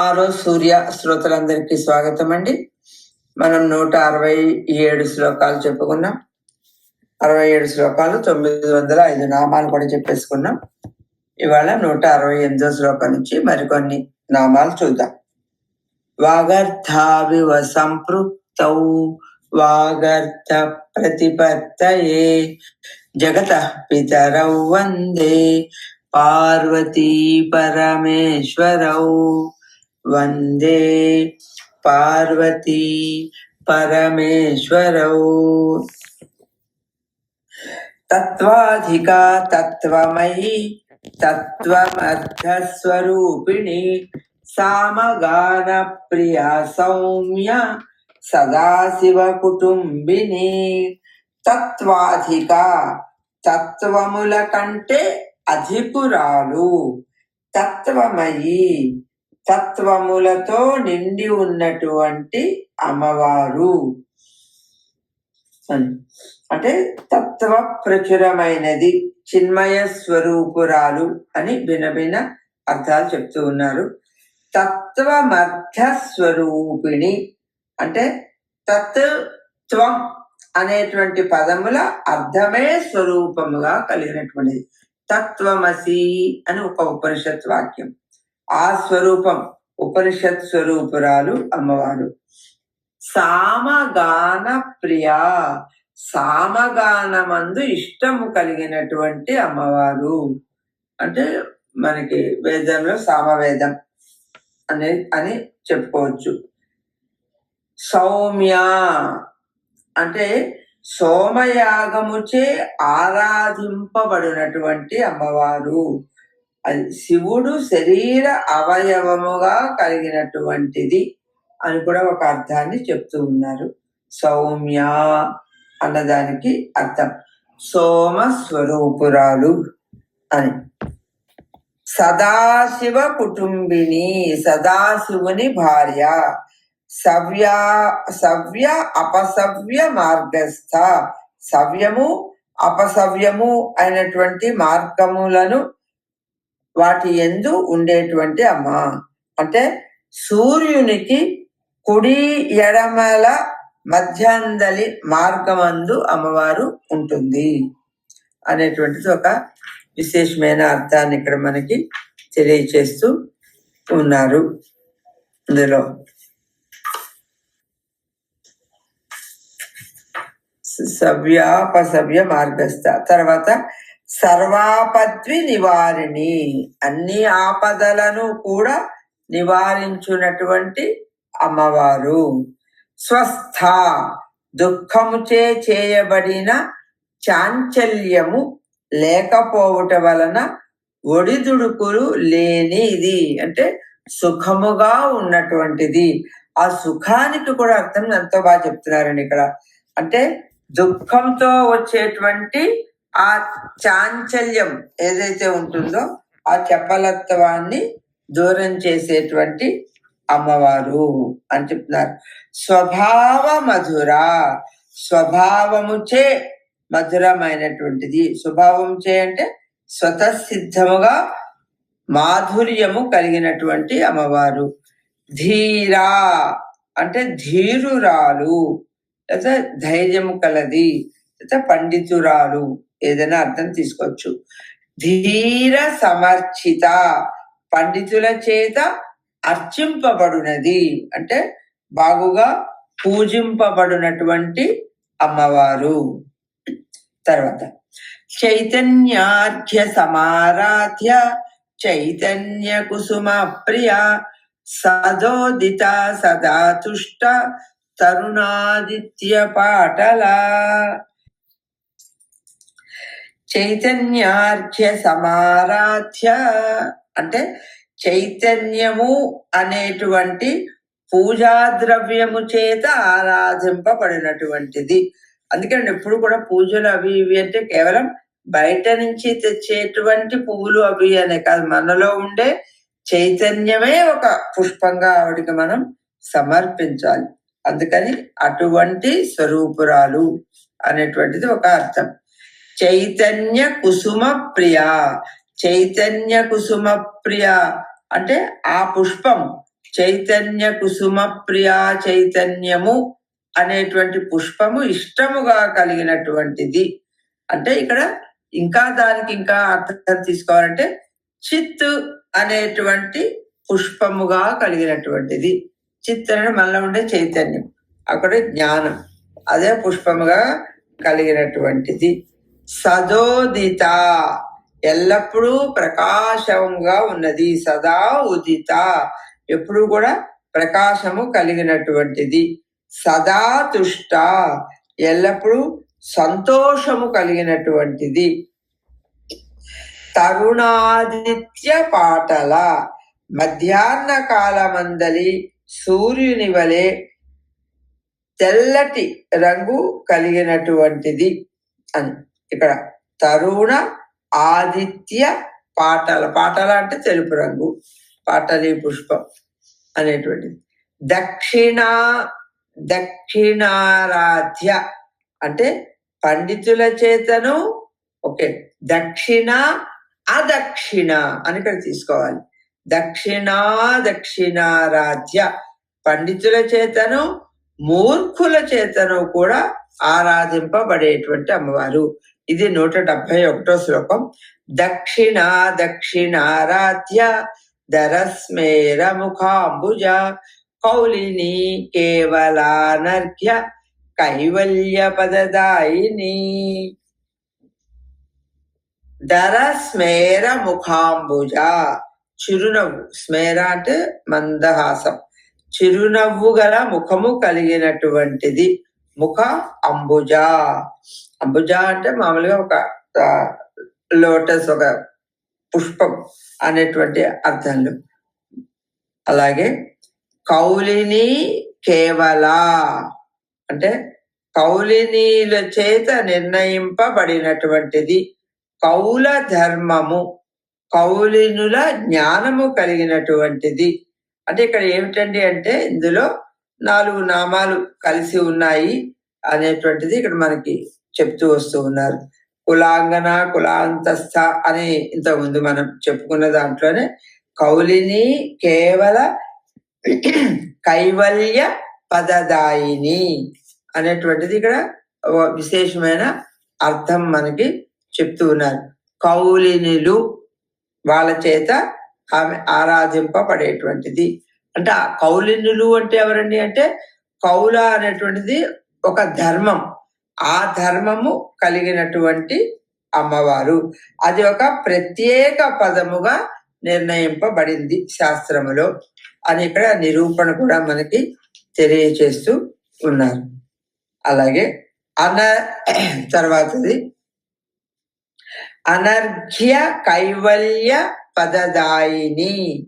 ఆరో సూర్య శ్రోతలందరికీ స్వాగతం అండి మనం నూట అరవై ఏడు శ్లోకాలు చెప్పుకున్నాం. అరవై ఏడు శ్లోకాలు తొమ్మిది వందల ఐదు నామాలు కూడా చెప్పేసుకున్నాం. ఇవాళ నూట అరవై ఎనిమిదో శ్లోకం నుంచి మరికొన్ని నామాలు చూద్దాం. వాగర్థావివ సంపృక్త వాగర్థ ప్రతిపత్తయే జగత పితరౌ వందే పార్వతీ పరమేశ్వరౌ. వందే పార్వతీ పరమేశ్వరౌ తత్వాధికా తత్వమయి తత్వమర్థస్వరూపిణి సామగాన ప్రియ సౌమ్య సదాశివ కుటుంబిని తత్వాధిక తత్వముల కంటే అధిపురాలు తత్వమయి తత్వములతో నిండి ఉన్నటువంటి అమ్మవారు. Hmm. అంటే తత్వ ప్రచురమైనది చిన్మయ స్వరూపురాలు అని భిన్న భిన్న అర్థాలు చెప్తూ ఉన్నారు. తత్వమర్థ స్వరూపిణి అంటే తత్వం అనేటువంటి పదముల అర్థమే స్వరూపముగా కలిగినటువంటిది. తత్వమసి అని ఒక ఉపనిషత్ వాక్యం. ఆ స్వరూపం ఉపనిషత్ స్వరూపురాలు అమ్మవారు. సామగాన ప్రియ సామగానమందు ఇష్టము కలిగినటువంటి అమ్మవారు. అంటే మనకి వేదంలో సామవేదం అనే అని చెప్పుకోవచ్చు. సౌమ్య అంటే సోమయాగముచే ఆరాధింపబడినటువంటి అమ్మవారు. అది శివుడు శరీర అవయవముగా కలిగినటువంటిది అని కూడా ఒక అర్థాన్ని చెప్తూ ఉన్నారు. సౌమ్య అన్నదానికి అర్థం. సోమ స్వరూపురాలు అని. సదాశివ కుటుంబిని సదాశివుని భార్య సవ్య సవ్య అపసవ్య మార్గస్థ. సవ్యము అపసవ్యము అయినటువంటి మార్గములను వాటి ఎందు ఉండేటువంటి అమ్మ. అంటే సూర్యునికి కుడి ఎడమల మధ్యాందలి మార్గమందు అమ్మవారు ఉంటుంది అనేటువంటిది ఒక విశేషమైన అర్థాన్ని ఇక్కడ మనకి తెలియచేస్తూ ఉన్నారు ఇందులో. సవ్యాపసవ్య మార్గస్థ. తర్వాత సర్వాపద్వి నివారిణి. అన్ని ఆపదలను కూడా నివారించున్నటువంటి అమ్మవారు. స్వస్థ దుఃఖముచే చేయబడిన చాంచల్యము లేకపోవుట వలన ఒడిదుడుకులు లేనిది. అంటే సుఖముగా ఉన్నటువంటిది. ఆ సుఖానికి కూడా అర్థం ఎంతో బాగా చెప్తున్నారండి ఇక్కడ. అంటే దుఃఖంతో వచ్చేటువంటి ఆ చాంచల్యం ఏదైతే ఉంటుందో ఆ చపలత్వాన్ని దూరం చేసేటువంటి అమ్మవారు అని చెప్తున్నారు. స్వభావ మధుర స్వభావముచే మధురమైనటువంటిది. స్వభావం చే అంటే స్వతసిద్ధముగా మాధుర్యము కలిగినటువంటి అమ్మవారు. ధీరా అంటే ధీరురాలు లేదా ధైర్యము కలది లేదా పండితురాలు ఏదైనా అర్థం తీసుకోవచ్చు. ధీర సమర్చిత పండితుల చేత అర్చింపబడినది. అంటే బాగుగా పూజింపబడినటువంటి అమ్మవారు. తర్వాత చైతన్యార్ఘ్య సమారాధ్య చైతన్య కుసుమ ప్రియ సదోదిత సదాతుష్ట తరుణాదిత్య పాటల. చైతన్యార్ఘ్య సమారాధ్య. అంటే చైతన్యము అనేటువంటి పూజా ద్రవ్యము చేత ఆరాధింపబడినటువంటిది. అందుకని ఎప్పుడు కూడా పూజలు అవి ఇవి అంటే కేవలం బయట నుంచి తెచ్చేటువంటి పువ్వులు అవి అనే కాదు. మనలో ఉండే చైతన్యమే ఒక పుష్పంగా ఆవిడికి మనం సమర్పించాలి. అందుకని అటువంటి స్వరూపురాలు అనేటువంటిది ఒక అర్థం. చైతన్య కుసుమ ప్రియ. చైతన్య కుసుమ ప్రియ అంటే ఆ పుష్పం. చైతన్య కుసుమ ప్రియ చైతన్యము అనేటువంటి పుష్పము ఇష్టముగా కలిగినటువంటిది. అంటే ఇక్కడ ఇంకా దానికి ఇంకా అర్థం తీసుకోవాలంటే చిత్తు అనేటువంటి పుష్పముగా కలిగినటువంటిది. చిత్ అంటే మనలో ఉండే చైతన్యం. అక్కడ జ్ఞానం. అదే పుష్పముగా కలిగినటువంటిది. సదోదిత. ఎల్లప్పుడూ ప్రకాశంగా ఉన్నది సదా ఉదిత. ఎప్పుడు కూడా ప్రకాశము కలిగినటువంటిది. సదా తుష్ట. ఎల్లప్పుడూ సంతోషము కలిగినటువంటిది. తరుణాదిత్య పాటల. మధ్యాహ్న కాలమందలి సూర్యుని వలె తెల్లటి రంగు కలిగినటువంటిది అని. ఇక్కడ తరుణ ఆదిత్య పాటల పాటల అంటే తెలుపు రంగు పాటలి పుష్పం అనేటువంటిది. దక్షిణ దక్షిణారాధ్య అంటే పండితుల చేతను ఓకే దక్షిణ అదక్షిణ అని ఇక్కడ తీసుకోవాలి. దక్షిణా దక్షిణారాధ్య పండితుల చేతను మూర్ఖుల చేతను కూడా ఆరాధింపబడేటువంటి అమ్మవారు. ఇది నూట డెబ్బై ఒకటో శ్లోకం. దక్షిణ దక్షిణారాధ్య దరస్మేర ముఖాంబుజ కౌలిని కేవలానర్ఘ్య కైవల్య పదదాయిని దర స్మేర ముఖాంబుజ చిరునవ్వు. స్మేర అంటే మందహాసం. చిరునవ్వు గల ముఖము కలిగినటువంటిది. ముఖ అంబుజ. అంబుజ అంటే మామూలుగా ఒక లోటస్ ఒక పుష్పం అనేటువంటి అర్థంలో. అలాగే కౌలిని కేవల అంటే కౌలినీల చేత నిర్ణయింపబడినటువంటిది కౌల ధర్మము కౌలినుల జ్ఞానము కలిగినటువంటిది. అంటే ఇక్కడ ఏమిటండి అంటే ఇందులో నాలుగు నామాలు కలిసి ఉన్నాయి అనేటువంటిది ఇక్కడ మనకి చెప్తూ వస్తూ ఉన్నారు. కులాంగన కులాంతస్థ అని ఇంతకుముందు మనం చెప్పుకున్న దాంట్లోనే కౌలిని కేవల కైవల్య పదదాయిని అనేటువంటిది ఇక్కడ విశేషమైన అర్థం మనకి చెప్తూ ఉన్నారు. కౌలినులు వాళ్ళ చేత ఆమె ఆరాధింపబడేటువంటిది. అంటే ఆ కౌలినులు అంటే ఎవరండి? అంటే కౌల అనేటువంటిది ఒక ధర్మం. ఆ ధర్మము కలిగినటువంటి అమ్మవారు. అది ఒక ప్రత్యేక పదముగా నిర్ణయింపబడింది శాస్త్రములో. అని ఇక్కడ నిరూపణ కూడా మనకి తెలియచేస్తూ ఉన్నారు. అలాగే అన తర్వాతది అనర్ఘ్య కైవల్య పదదాయిని.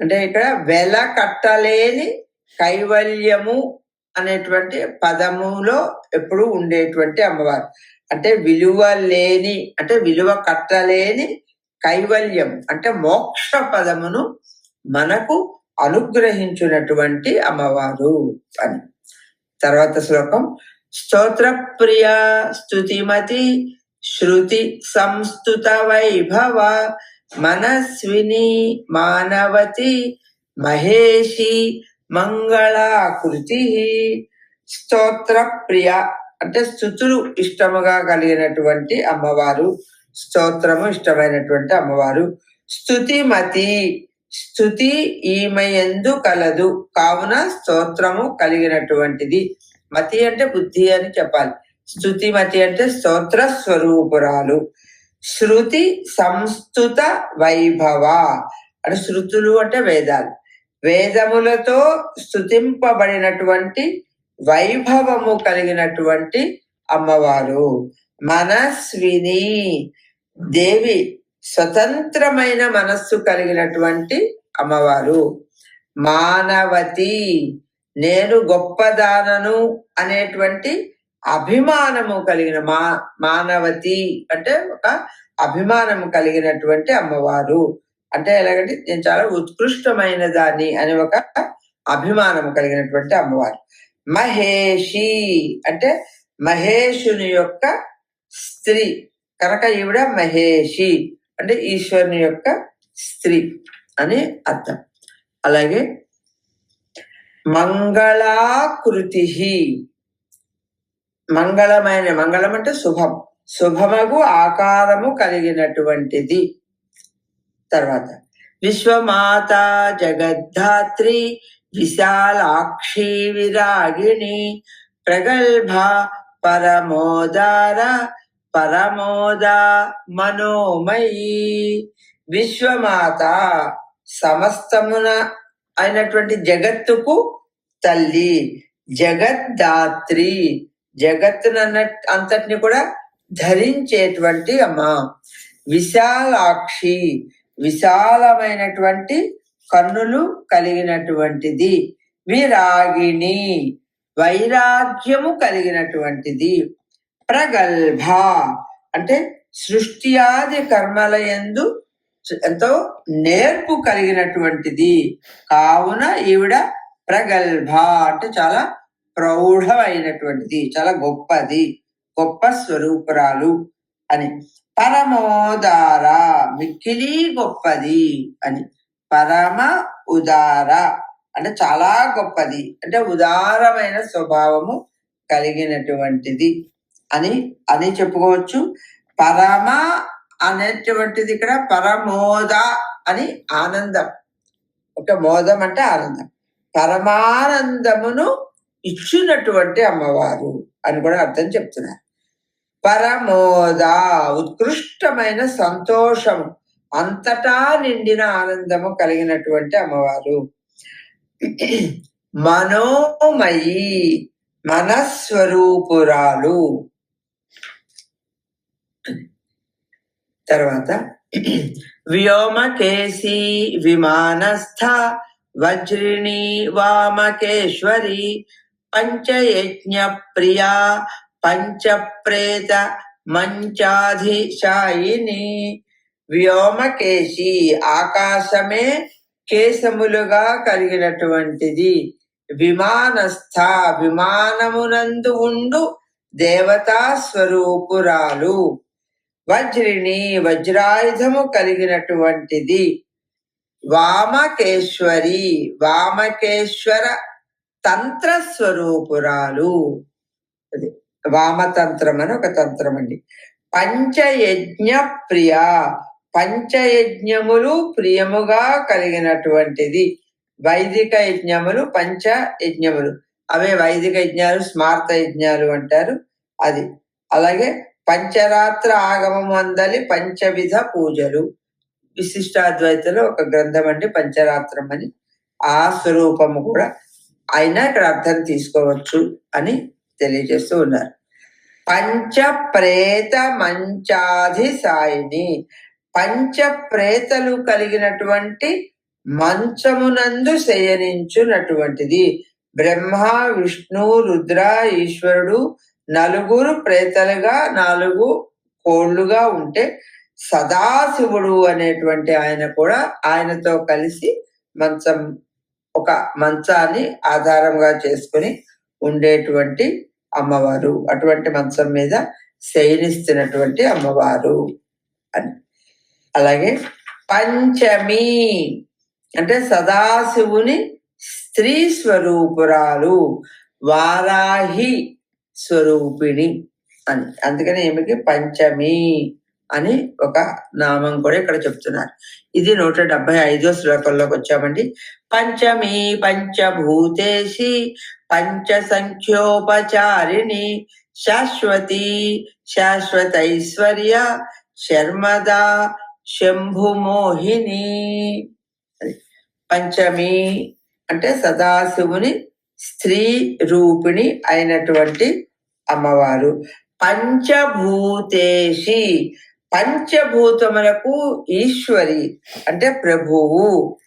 అంటే ఇక్కడ వెల కట్టలేని కైవల్యము అనేటువంటి పదములో ఎప్పుడు ఉండేటువంటి అమ్మవారు. అంటే విలువ లేని అంటే విలువ కట్టలేని కైవల్యం అంటే మోక్ష పదమును మనకు అనుగ్రహించినటువంటి అమ్మవారు అని. తర్వాత శ్లోకం స్తోత్ర ప్రియ స్తుతిమతి శృతి సంస్థుత వైభవ మనస్విని మానవతి మహేషి మంగళాకృతి. స్తోత్ర ప్రియ అంటే స్థుతులు ఇష్టముగా కలిగినటువంటి అమ్మవారు స్తోత్రము ఇష్టమైనటువంటి అమ్మవారు. స్థుతిమతి స్థుతి ఈమెయందు కలదు. కావున స్తోత్రము కలిగినటువంటిది. మతి అంటే బుద్ధి అని చెప్పాలి. స్థుతిమతి అంటే స్తోత్ర స్వరూపురాలు. శృతి సంస్థుత వైభవ. అంటే శృతులు అంటే వేదాలు. వేదములతో స్థుతింపబడినటువంటి వైభవము కలిగినటువంటి అమ్మవారు. మనస్విని. దేవి స్వతంత్రమైన మనస్సు కలిగినటువంటి అమ్మవారు. మానవతి. నేను గొప్పదానను అనేటువంటి అభిమానము కలిగిన మా మానవతి అంటే ఒక అభిమానము కలిగినటువంటి అమ్మవారు. అంటే ఎలాగంటే నేను చాలా ఉత్కృష్టమైన దాన్ని అని ఒక అభిమానము కలిగినటువంటి అమ్మవారు. మహేషి అంటే మహేషుని యొక్క స్త్రీ. కనుక ఈవిడ మహేషి అంటే ఈశ్వరుని యొక్క స్త్రీ అని అర్థం. అలాగే మంగళాకృతి మంగళమైన మంగళం అంటే శుభం. శుభమగు ఆకారము కలిగినటువంటిది. తర్వాత విశ్వమాత జగద్ధాత్రి విశాలాక్షి విరాగిణి ప్రగల్భ పరమోదార పరమోద మనోమయీ. విశ్వమాత సమస్తమున అయినటువంటి జగత్తుకు తల్లి జగద్ధాత్రి. జగత్తునన్న అంతటిని కూడా ధరించేటువంటి అమ్మ. విశాలాక్షి విశాలమైనటువంటి కన్నులు కలిగినటువంటిది. విరాగిణి వైరాగ్యము కలిగినటువంటిది. ప్రగల్భ అంటే సృష్టి ఆది కర్మల యందు ఎంతో నేర్పు కలిగినటువంటిది. కావున ఈవిడ ప్రగల్భ అంటే చాలా ప్రౌఢమైనటువంటిది చాలా గొప్పది. గొప్ప స్వరూపురాలు అని. పరమోదార మిక్కిలి గొప్పది అని. పరమ ఉదార అంటే చాలా గొప్పది. అంటే ఉదారమైన స్వభావము కలిగినటువంటిది అని అని చెప్పుకోవచ్చు. పరమ అనేటువంటిది ఇక్కడ పరమోద అని ఆనందం. ఒక మోదం అంటే ఆనందం. పరమానందమును ఇచ్చినటువంటి అమ్మవారు అని కూడా అర్థం చెప్తున్నారు. పరమోద ఉత్కృష్టమైన సంతోషం అంతటా నిండిన ఆనందము కలిగినటువంటి అమ్మవారు. మనోమయి మనస్వరూపురాలు. తర్వాత వ్యోమకేశి విమానస్థ వజ్రిణి వామకేశ్వరి పంచయజ్ఞ ప్రియా పంచప్రేత మంచాధిశాయిని. వ్యోమకేశి ఆకాశమే కేశములుగా కలిగినటువంటిది. విమానస్థ విమానమునందు ఉండు దేవతా స్వరూపురాలు. వజ్రిని వజ్రాయుధము కలిగినటువంటిది. వామకేశ్వరి వామకేశ్వర తంత్ర స్వరూపురాలు అది వామతంత్రం అని ఒక తంత్రం అండి. పంచయజ్ఞ ప్రియ. పంచయజ్ఞములు ప్రియముగా కలిగినటువంటిది. వైదిక యజ్ఞములు పంచ యజ్ఞములు అవే వైదిక యజ్ఞాలు స్మార్త యజ్ఞాలు అంటారు. అది. అలాగే పంచరాత్ర ఆగమం అందలి పంచవిధ పూజలు. విశిష్టాద్వైతలో ఒక గ్రంథం అండి పంచరాత్రం అని ఆ స్వరూపము కూడా అయినా ఇక్కడ అర్థం తీసుకోవచ్చు అని తెలియజేస్తూ ఉన్నారు. పంచ ప్రేత మంచాధి సాయిని పంచ ప్రేతలు కలిగినటువంటి మంచమునందు శయనించునటువంటిది. బ్రహ్మ విష్ణు రుద్ర ఈశ్వరుడు నలుగురు ప్రేతలుగా నాలుగు కోళ్ళుగా ఉంటే సదాశివుడు అనేటువంటి ఆయన కూడా ఆయనతో కలిసి మంచం ఒక మంచాన్ని ఆధారంగా చేసుకుని ఉండేటువంటి అమ్మవారు. అటువంటి మంచం మీద శయనిస్తున్నటువంటి అమ్మవారు అని. అలాగే పంచమి అంటే సదాశివుని స్త్రీ స్వరూపురాలు వారాహి స్వరూపిణి అని. అందుకని ఏమిటి పంచమి అని ఒక నామం కూడా ఇక్కడ చెప్తున్నారు. ఇది నూట డెబ్బై ఐదో శ్లోకంలోకి వచ్చామండి. పంచమి పంచభూతేసి పంచ సంఖ్యోపచారిణి శాశ్వతి శాశ్వతైశ్వర్య శర్మదా శంభుమోహిని. పంచమి అంటే సదాశివుని స్త్రీ రూపిణి అయినటువంటి అమ్మవారు. పంచభూతేషి పంచభూతములకు ఈశ్వరి అంటే ప్రభువు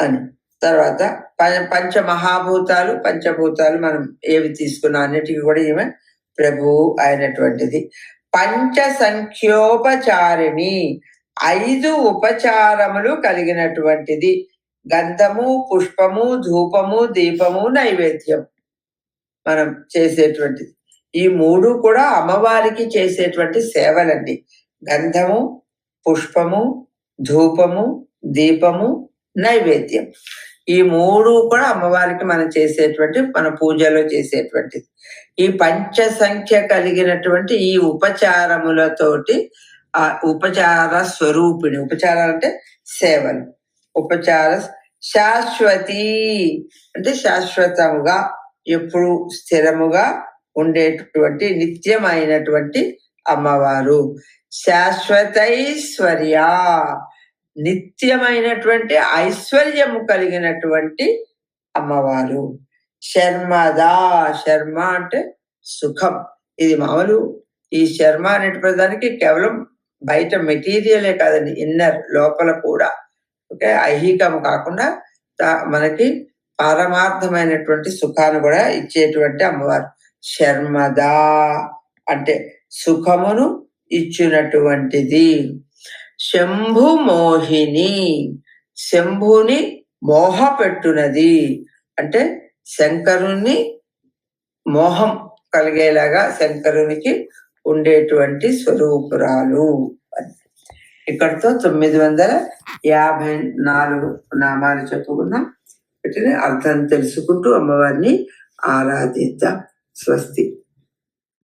అని. తర్వాత ప- పంచ మహాభూతాలు పంచభూతాలు మనం ఏవి తీసుకున్నా అన్నిటికీ కూడా ఈమె ప్రభువు అయినటువంటిది. పంచ సంఖ్యోపచారిణి ఐదు ఉపచారములు కలిగినటువంటిది. గంధము పుష్పము ధూపము దీపము నైవేద్యం మనం చేసేటువంటిది. ఈ మూడు కూడా అమ్మవారికి చేసేటువంటి సేవలండి. గంధము పుష్పము ధూపము దీపము నైవేద్యం. ఈ మూడు కూడా అమ్మవారికి మనం చేసేటువంటి మన పూజలో చేసేటువంటిది. ఈ పంచ సంఖ్య కలిగినటువంటి ఈ ఉపచారములతోటి ఆ ఉపచార స్వరూపిణి ఉపచారాలు అంటే సేవలు. ఉపచార శాశ్వతి అంటే శాశ్వతముగా ఎప్పుడు స్థిరముగా ఉండేటటువంటి నిత్యమైనటువంటి అమ్మవారు. శాశ్వతైశ్వర్య నిత్యమైనటువంటి ఐశ్వర్యము కలిగినటువంటి అమ్మవారు. శర్మదా. శర్మ అంటే సుఖం. ఇది మామూలు ఈ శర్మ అనేటువంటి ప్రధానికి కేవలం బయట మెటీరియలే కాదండి ఇన్నర్ లోపల కూడా. ఓకే ఐహికం కాకుండా మనకి పారమార్థమైనటువంటి సుఖాన్ని కూడా ఇచ్చేటువంటి అమ్మవారు. శర్మదా అంటే సుఖమును ఇచ్చినటువంటిది. శంభు మోహిని శంభుని మోహ పెట్టునది అంటే శంకరుని మోహం కలిగేలాగా శంకరునికి ఉండేటువంటి స్వరూపురాలు. ఇక్కడితో ఇక్కడతో తొమ్మిది వందల యాభై నాలుగు నామాలు చెప్పుకున్నాం వీటిని అర్థం తెలుసుకుంటూ అమ్మవారిని ఆరాధిద్దాం. Swasti.